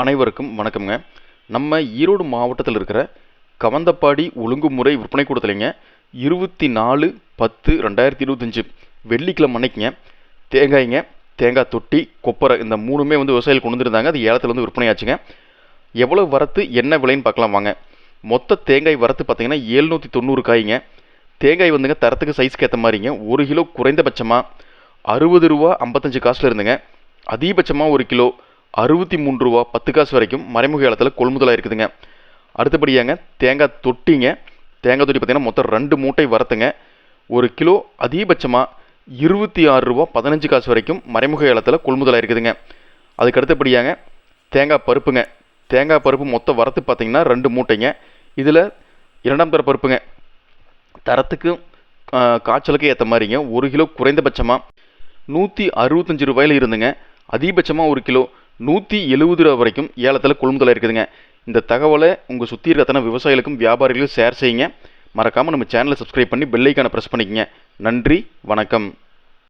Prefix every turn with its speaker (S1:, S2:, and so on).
S1: அனைவருக்கும் வணக்கம்ங்க. நம்ம ஈரோடு மாவட்டத்தில் இருக்கிற கவந்தப்பாடி ஒழுங்குமுறை விற்பனை கூடத்துலைங்க இருபத்தி நாலு பத்து ரெண்டாயிரத்தி இருபத்தஞ்சி வெள்ளிக்கிழமை அன்னைக்குங்க தேங்காய்ங்க தேங்காய் தொட்டி கொப்பரை இந்த மூணுமே வந்து விவசாயிகள் கொண்டு வந்திருந்தாங்க. அது ஏலத்தில் வந்து விற்பனை ஆச்சுங்க. எவ்வளோ வரத்து என்ன விலைன்னு பார்க்கலாம் வாங்க. மொத்த தேங்காய் வரத்து பார்த்தீங்கன்னா ஏழ்நூற்றி தொண்ணூறு காய்ங்க. தேங்காய் வந்துங்க தரத்துக்கு சைஸ்க்கு ஏற்ற மாதிரிங்க. ஒரு கிலோ குறைந்தபட்சமாக அறுபது ரூபா ஐம்பத்தஞ்சு காசில் இருந்துங்க. அதிகபட்சமாக ஒரு கிலோ அறுபத்தி மூணு ரூபா பத்து காசு வரைக்கும் மறைமுக ஏலத்தில் கொள்முதலாக இருக்குதுங்க. அடுத்தபடியாங்க தேங்காய் தொட்டிங்க. தேங்காய் தொட்டி பார்த்திங்கன்னா மொத்தம் ரெண்டு மூட்டை வரத்துங்க. ஒரு கிலோ அதிகபட்சமாக இருபத்தி ஆறு ரூபா பதினஞ்சு காசு வரைக்கும் மறைமுக ஏலத்தில் கொள்முதலாக இருக்குதுங்க. அதுக்கு அடுத்தபடியாங்க தேங்காய் பருப்புங்க. தேங்காய் பருப்பு மொத்த வரத்து பார்த்தீங்கன்னா ரெண்டு மூட்டைங்க. இதில் இரண்டாம் தர பருப்புங்க. தரத்துக்கு காய்ச்சலுக்கு ஏற்ற மாதிரிங்க ஒரு கிலோ குறைந்தபட்சமாக நூற்றி அறுபத்தஞ்சு ரூபாயில் இருந்துங்க. அதிகபட்சமாக ஒரு கிலோ நூற்றி எழுபது ரூபா வரைக்கும் ஏலத்தில் கொள்முதலாக இருக்குதுங்க. இந்த தகவலை உங்கள் சுற்றி இருக்கிற விவசாயிகளுக்கும் வியாபாரிகளுக்கும் ஷேர் செய்யுங்க. மறக்காமல் நம்ம சேனலை சப்ஸ்கிரைப் பண்ணி பெல்லைக்கான ப்ரெஸ் பண்ணிக்கங்க. நன்றி வணக்கம்.